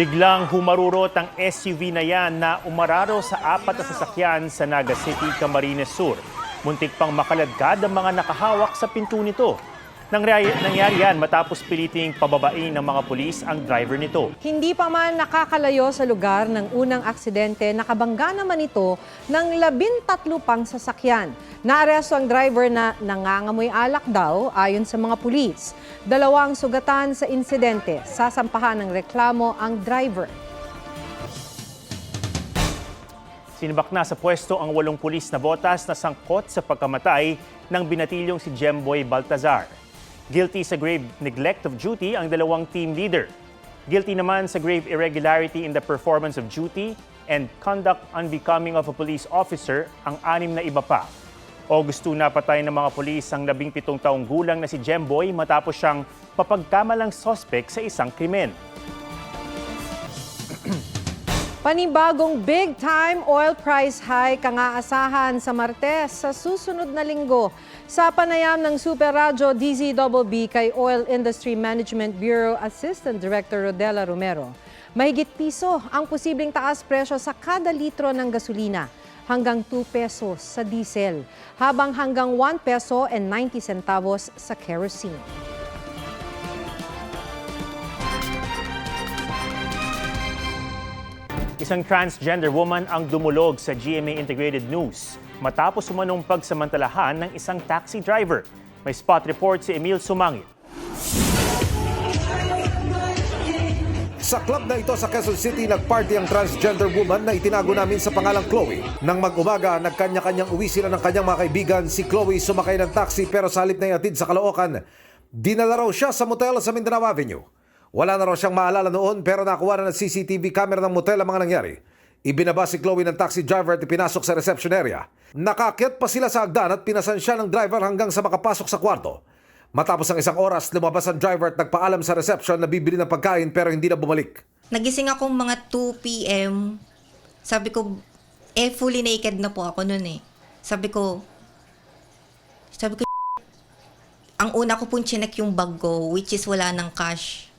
Biglang humarurot ang SUV na yan na umararo sa apat na sasakyan sa Naga City, Camarines Sur. Muntik pang makaladkad ang mga nakahawak sa pinto nito. Nangyari, yan matapos piliting pababain ng mga pulis ang driver nito. Hindi pa man nakakalayo sa lugar ng unang aksidente, nakabangga naman ito ng labintatlo pang sasakyan. Naaresto ang driver na nangangamoy alak daw ayon sa mga pulis. Dalawang sugatan sa insidente, sasampahan ng reklamo ang driver. Sinibak na sa pwesto ang walong pulis na botas na sangkot sa pagkamatay ng binatilyong si Jemboy Baltazar. Guilty sa grave neglect of duty ang dalawang team leader. Guilty naman sa grave irregularity in the performance of duty and conduct unbecoming of a police officer ang anim na iba pa. Augusto na patay ng mga pulis ang labing pitong taong gulang na si Jemboy matapos siyang papagkamalang sospek sa isang krimen. Panibagong big-time oil price hike ang aasahan sa Martes sa susunod na linggo. Sa panayam ng Super Radyo DZBB kay Oil Industry Management Bureau Assistant Director Rodela Romero, mahigit piso ang posibleng taas presyo sa kada litro ng gasolina hanggang 2 pesos sa diesel, habang hanggang 1 peso and 90 centavos sa kerosene. Isang transgender woman ang dumulog sa GMA Integrated News matapos umanong pagsamantalahan ng isang taxi driver. May spot report si Emil Sumangit. Sa club na ito sa Quezon City, nagparty ang transgender woman na itinago namin sa pangalang Chloe. Nang mag-umaga, nagkanya-kanyang uwi sila ng kanyang mga kaibigan. Si Chloe sumakay ng taxi pero sa halip na iatid sa Caloocan, dinala raw siya sa motel sa Mindanao Avenue. Wala na raw siyang maalala noon pero nakuha na ng CCTV camera ng motel ang mga nangyari. Ibinaba si Chloe ng taxi driver at pinasok sa reception area. Nakakyat pa sila sa hagdan at pinasan siya ng driver hanggang sa makapasok sa kwarto. Matapos ang isang oras, lumabas ang driver at nagpaalam sa reception na bibili ng pagkain pero hindi na bumalik. Nagising akong mga 2 p.m. Sabi ko, eh, fully naked na po ako noon eh. Sabi ko, sabi ko, ang una ko pong chinek yung bag ko, which is wala ng cash.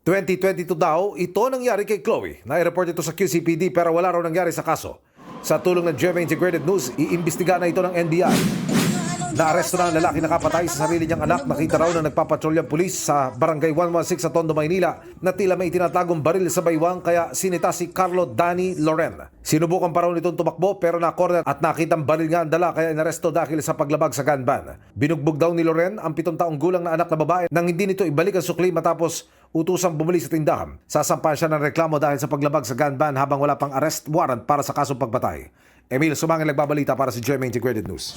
2022 daw, ito nangyari kay Chloe. Nai-report ito sa QCPD pero wala raw nangyari sa kaso. Sa tulong ng GMA Integrated News, iimbestiga na ito ng NBI. Naaresto na ang lalaki nakapatay sa sarili niyang anak. Nakita raw na nagpapatrolyang pulis sa Barangay 116 sa Tondo, Maynila na tila may tinatagong baril sa baywang kaya sinita si Carlo Dani Loren. Sinubukan pa raw nitong tumakbo pero na-corner at nakitang baril nga ang dala kaya inaresto dahil sa paglabag sa gun ban. Binugbog daw ni Loren ang pitong taong gulang na anak na babae nang hindi nito ibalik ang sukli matapos utusang bumuli sa tindahan. Sasampahan siya ng reklamo dahil sa paglabag sa gun ban habang wala pang arrest warrant para sa kasong pagpatay. Emil Sumangin nagbabalita para sa GMA Integrated News.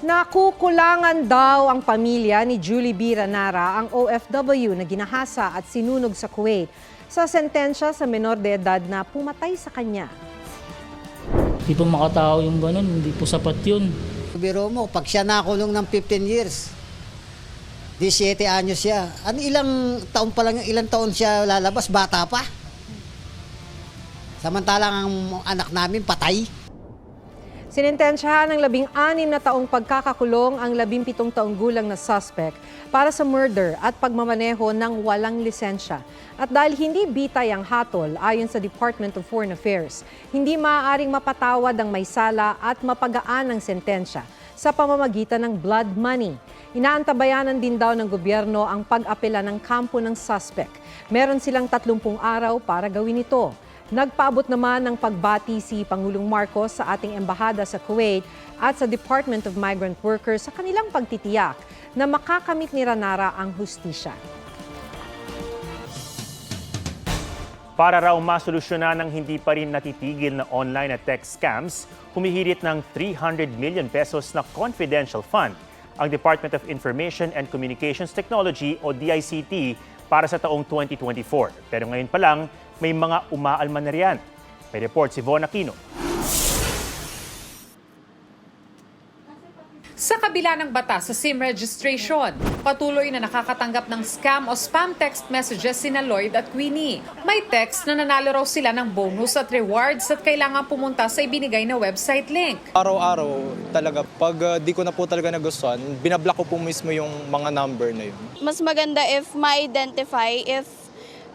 Nakukulangan daw ang pamilya ni Julie B. Ranara, ang OFW na ginahasa at sinunog sa Kuwait sa sentensya sa menor de edad na pumatay sa kanya. Hindi po makatao yung ganun, hindi po sapat yun. Biro mo, pag siya nakulong ng 15 years, 17 anyos siya. Ano ilang taon pa lang, ilang taon siya lalabas, bata pa. Samantalang ang anak namin patay. Sinintensyahan ng labing anim na taong pagkakakulong ang labing pitong taong gulang na suspect para sa murder at pagmamaneho ng walang lisensya. At dahil hindi bitay ang hatol ayon sa Department of Foreign Affairs, hindi maaaring mapatawad ang may sala at mapagaan ang sentensya sa pamamagitan ng blood money. Inaantabayanan din daw ng gobyerno ang pag-apela ng kampo ng suspect. Meron silang 30 araw para gawin ito. Nagpaabot naman ng pagbati si Pangulong Marcos sa ating embahada sa Kuwait at sa Department of Migrant Workers sa kanilang pagtitiyak na makakamit ni Ranara ang hustisya. Para raw masolusyonan ng hindi pa rin natitigil na online at text scams, humihirit ng 300 million pesos na confidential fund ang Department of Information and Communications Technology o DICT para sa taong 2024. Pero ngayon pa lang, may mga umaalman na riyan. May report si Von Aquino. Sa kabila ng batas sa SIM registration, patuloy na nakakatanggap ng scam o spam text messages sina Lloyd at Queenie. May text na nanalo raw sila ng bonus at rewards at kailangan pumunta sa ibinigay na website link. Araw-araw talaga, pag uh, di ko na po talaga nagustuhan, binablock ko po mismo yung mga number na yun. mas maganda if ma-identify if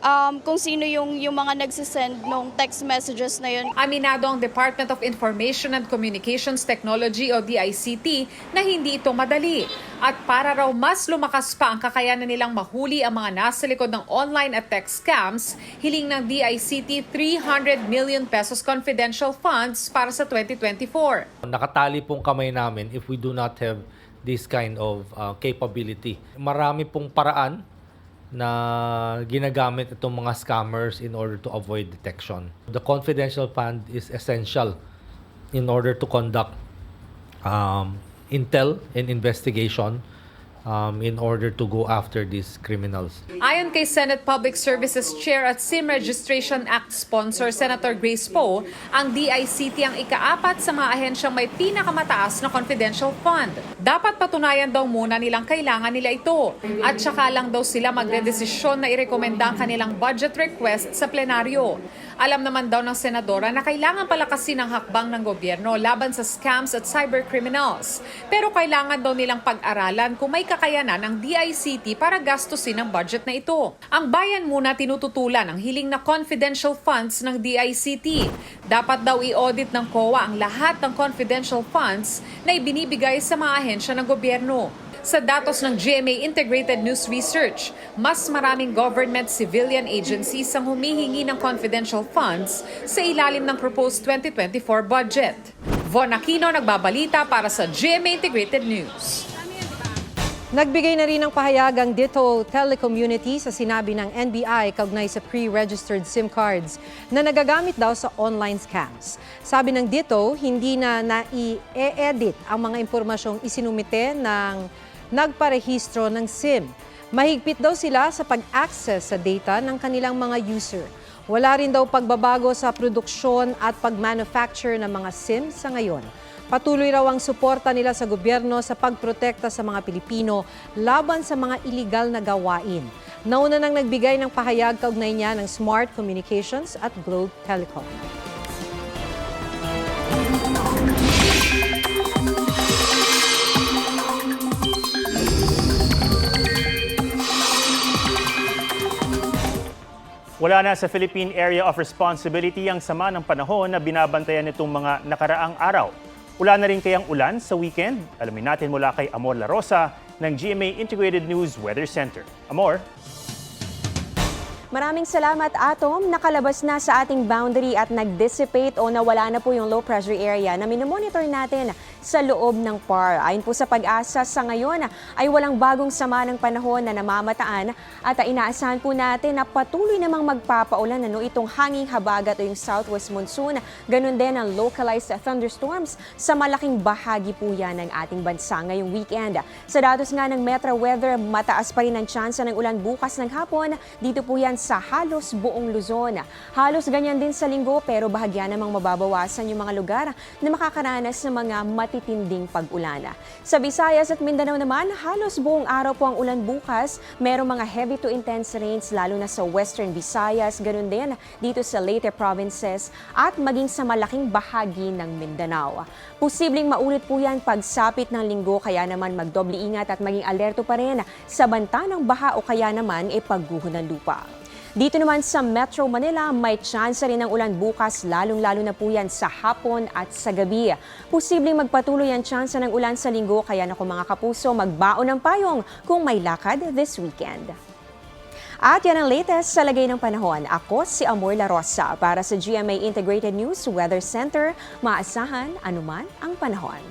um, kung sino yung, yung mga nagsisend nung text messages na yun. Aminado ang Department of Information and Communications Technology o DICT na hindi ito madali. At para raw mas lumakas pa ang kakayanan nilang mahuli ang mga nasa likod ng online at text scams, hiling ng DICT 300 million pesos confidential funds para sa 2024. Nakatali pong kamay namin if we do not have this kind of uh, capability. Marami pong paraan na ginagamit itong mga scammers in order to avoid detection. The confidential fund is essential in order to conduct um, intel and investigation um, in order to go after these criminals. Ayon kay Senate Public Services Chair at SIM Registration Act sponsor Senator Grace Poe, ang DICT ang ikaapat sa mga ahensyang may pinakamataas na confidential fund. Dapat patunayan daw muna nilang kailangan nila ito at saka lang daw sila magdedesisyon na irekomenda ang kanilang budget request sa plenaryo. Alam naman daw ng senadora na kailangan palakasin ang hakbang ng gobyerno laban sa scams at cybercriminals. Pero kailangan daw nilang pag-aralan kung may kakayanan ang DICT para gastusin ang budget na ito. Ang bayan muna tinututulan ang hiling na confidential funds ng DICT. Dapat daw i-audit ng COA ang lahat ng confidential funds na ibinibigay sa mga ahensya ng gobyerno. Sa datos ng GMA Integrated News Research, mas maraming government civilian agencies ang humihingi ng confidential funds sa ilalim ng proposed 2024 budget. Von Aquino nagbabalita para sa GMA Integrated News. Nagbigay na rin ng pahayag ang Ditto Telecommunity sa sinabi ng NBI kaugnay sa pre-registered SIM cards na nagagamit daw sa online scams. Sabi ng Ditto, hindi na nai-edit ang mga impormasyong isinumite ng nagparehistro ng SIM. Mahigpit daw sila sa pag-access sa data ng kanilang mga user. Wala rin daw pagbabago sa produksyon at pag-manufacture ng mga SIM sa ngayon. Patuloy raw ang suporta nila sa gobyerno sa pagprotekta sa mga Pilipino laban sa mga iligal na gawain. Nauna nang nagbigay ng pahayag kaugnay niya ng Smart Communications at Globe Telecom. Wala na sa Philippine Area of Responsibility ang sama ng panahon na binabantayan nitong mga nakaraang araw. Wala na rin kayang ulan sa weekend? Alamin natin mula kay Amor La Rosa ng GMA Integrated News Weather Center. Amor? Maraming salamat Atom. Nakalabas na sa ating boundary at nag-dissipate o nawala na po yung low pressure area na minomonitor natin sa loob ng PAR. Ayon po sa pag-asa sa ngayon ay walang bagong sama ng panahon na namamataan at inaasahan po natin na patuloy namang magpapaulan ano, itong hanging habagat o yung southwest monsoon. Ganun din ang localized thunderstorms sa malaking bahagi po yan ng ating bansa ngayong weekend. Sa datos nga ng Metro Weather, mataas pa rin ang tsansa ng ulan bukas ng hapon. Dito po yan sa halos buong Luzon. Halos ganyan din sa linggo pero bahagya namang mababawasan yung mga lugar na makakaranas ng mga matitinding pag-ulan. Sa Visayas at Mindanao naman, halos buong araw po ang ulan bukas. Merong mga heavy to intense rains lalo na sa Western Visayas, ganun din dito sa Leyte provinces at maging sa malaking bahagi ng Mindanao. Posibleng maulit po yan pagsapit ng linggo kaya naman magdoble ingat at maging alerto pa rin sa banta ng baha o kaya naman e pagguho ng lupa. Dito naman sa Metro Manila, may chance rin ng ulan bukas, lalong-lalo na po yan sa hapon at sa gabi. Posibleng magpatuloy ang chance ng ulan sa linggo, kaya naku mga kapuso, magbaon ng payong kung may lakad this weekend. At yan ang latest sa lagay ng panahon. Ako si Amor La Rosa para sa GMA Integrated News Weather Center. Maasahan anuman ang panahon.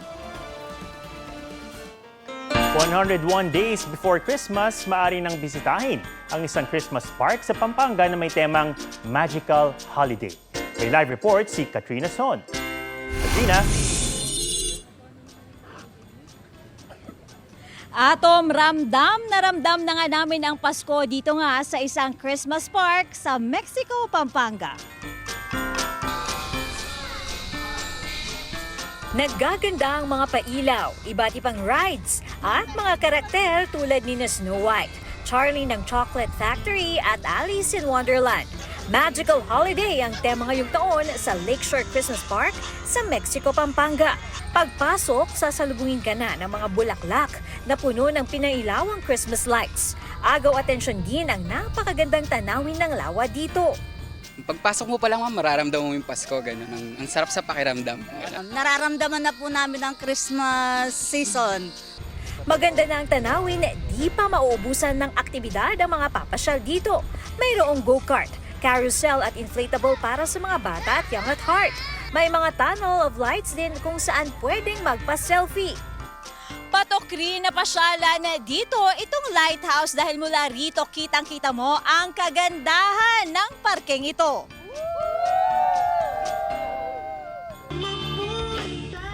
101 days before Christmas, maaari nang bisitahin ang isang Christmas park sa Pampanga na may temang Magical Holiday. May live report si Katrina Son. Katrina? Atom, ramdam na ramdam na nga namin ang Pasko dito nga sa isang Christmas park sa Mexico, Pampanga. Naggaganda ang mga pailaw, iba't ibang rides, at mga karakter tulad ni na Snow White, Charlie ng Chocolate Factory at Alice in Wonderland. Magical Holiday ang tema ngayong taon sa Lakeshore Christmas Park sa Mexico, Pampanga. Pagpasok, sasalubungin ka na ng mga bulaklak na puno ng pinailawang Christmas lights. Agaw atensyon din ang napakagandang tanawin ng lawa dito. Pagpasok mo pa lang, ma'am, mararamdaman mo yung Pasko. Ganun. Ang, ang sarap sa pakiramdam. Nararamdaman na po namin ang Christmas season. Maganda na ang tanawin, di pa mauubusan ng aktibidad ang mga papasyal dito. Mayroong go-kart, carousel at inflatable para sa mga bata at young at heart. May mga tunnel of lights din kung saan pwedeng magpa-selfie. Patok rin na pasyalan dito itong lighthouse dahil mula rito kitang-kita mo ang kagandahan ng parkeng ito.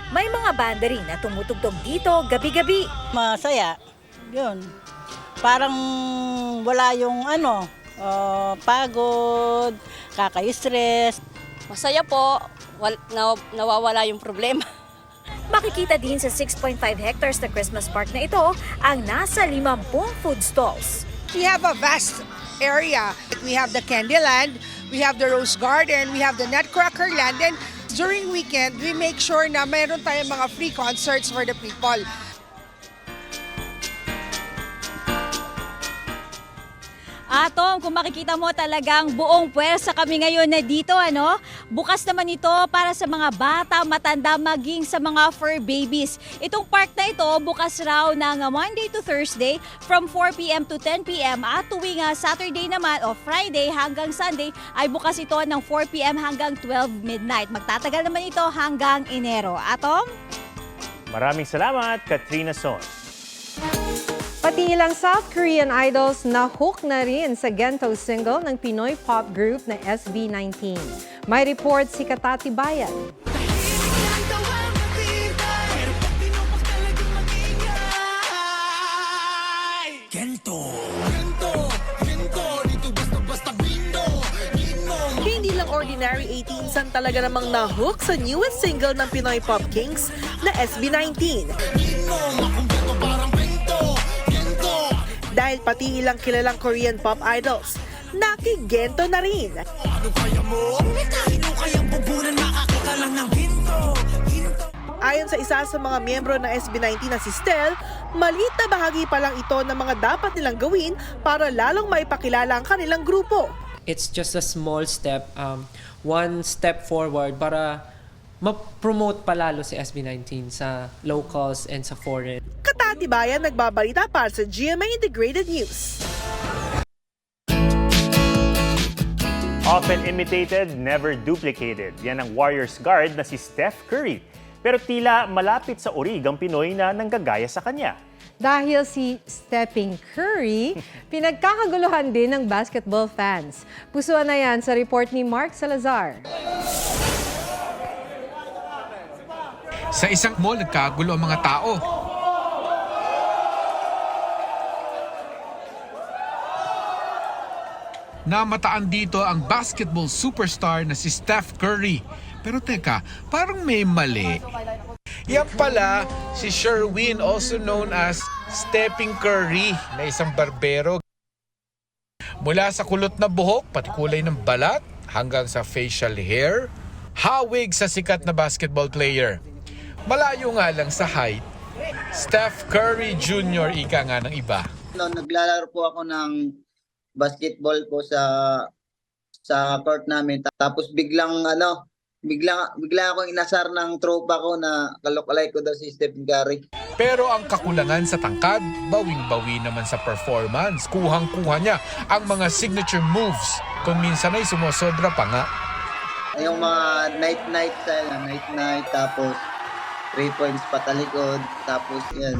May mga banda rin na tumutugtog dito gabi-gabi. Masaya. Yun. Parang wala yung ano, uh, pagod, kaka-stress. Masaya po. Wal- na- nawawala yung problema. Makikita din sa 6.5 hectares na Christmas park na ito ang nasa 50 food stalls. We have a vast area. We have the Candyland, we have the Rose Garden, we have the Nutcracker Land, and during weekend, we make sure na meron tayong mga free concerts for the people. Atom, kung makikita mo talagang buong puwersa kami ngayon na dito, ano? Bukas naman ito para sa mga bata, matanda, maging sa mga fur babies. Itong park na ito, bukas raw ng Monday to Thursday from 4 p.m. to 10 p.m. At tuwing ah, Saturday naman o Friday hanggang Sunday ay bukas ito ng 4 p.m. hanggang 12 midnight. Magtatagal naman ito hanggang Enero. Atom? Maraming salamat, Katrina Son. Pati ilang South Korean idols na hook na rin sa Gento single ng Pinoy pop group na SB19. May report si Katati Bayan. Hindi lang ordinary 18s ang talaga namang na-hook sa newest single ng Pinoy Pop Kings na SB19. Dahil pati ilang kilalang Korean pop idols, nakigento na rin. Ayon sa isa sa mga miyembro ng SB19 na si Stel, maliit na bahagi pa lang ito ng mga dapat nilang gawin para lalong maipakilala ang kanilang grupo. It's just a small step, um, one step forward para ma-promote palalo si SB19 sa locals and sa foreign. Katatibayan nagbabalita para sa GMA Integrated News. Often imitated, never duplicated. Yan ang Warriors guard na si Steph Curry. Pero tila malapit sa orig ang Pinoy na nanggagaya sa kanya. Dahil si Stepping Curry, pinagkakaguluhan din ng basketball fans. Pusuan na yan sa report ni Mark Salazar. Sa isang mall, nagkagulo ang mga tao. Namataan dito ang basketball superstar na si Steph Curry. Pero teka, parang may mali. Yan pala si Sherwin, also known as Stepping Curry, na isang barbero. Mula sa kulot na buhok, pati kulay ng balat, hanggang sa facial hair, hawig sa sikat na basketball player. Malayo nga lang sa height, Steph Curry Jr. ika nga ng iba. No, naglalaro po ako ng basketball po sa sa court namin. Tapos biglang ano, bigla bigla akong inasar ng tropa ko na kalokalay ko daw si Stephen Curry. Pero ang kakulangan sa tangkad, bawing-bawi naman sa performance. Kuhang-kuha niya ang mga signature moves. Kung minsan ay sumusobra pa nga. Yung mga night-night style, night-night, tapos three points patalikod, tapos yan.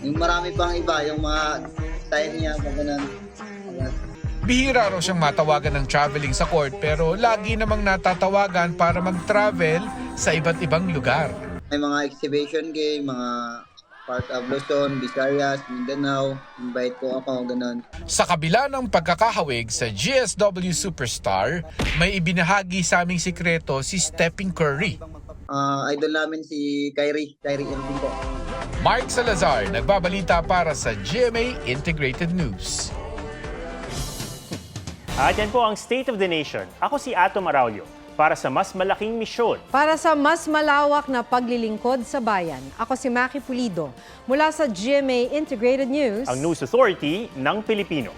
Yung marami pang iba, yung mga style niya, mga ganun. Bihira raw siyang matawagan ng traveling sa court pero lagi namang natatawagan para mag-travel sa iba't ibang lugar. May mga exhibition game, mga part of Luzon, Visayas, Mindanao, invite ko ako, ganun. Sa kabila ng pagkakahawig sa GSW Superstar, may ibinahagi sa aming sikreto si Stepping Curry. Ah, idol namin si Kyrie, Kyrie Irving po. Mark Salazar, nagbabalita para sa GMA Integrated News. At yan po ang State of the Nation. Ako si Atom Araulio. para sa mas malaking misyon. Para sa mas malawak na paglilingkod sa bayan, ako si Maki Pulido mula sa GMA Integrated News. Ang News Authority ng Pilipino.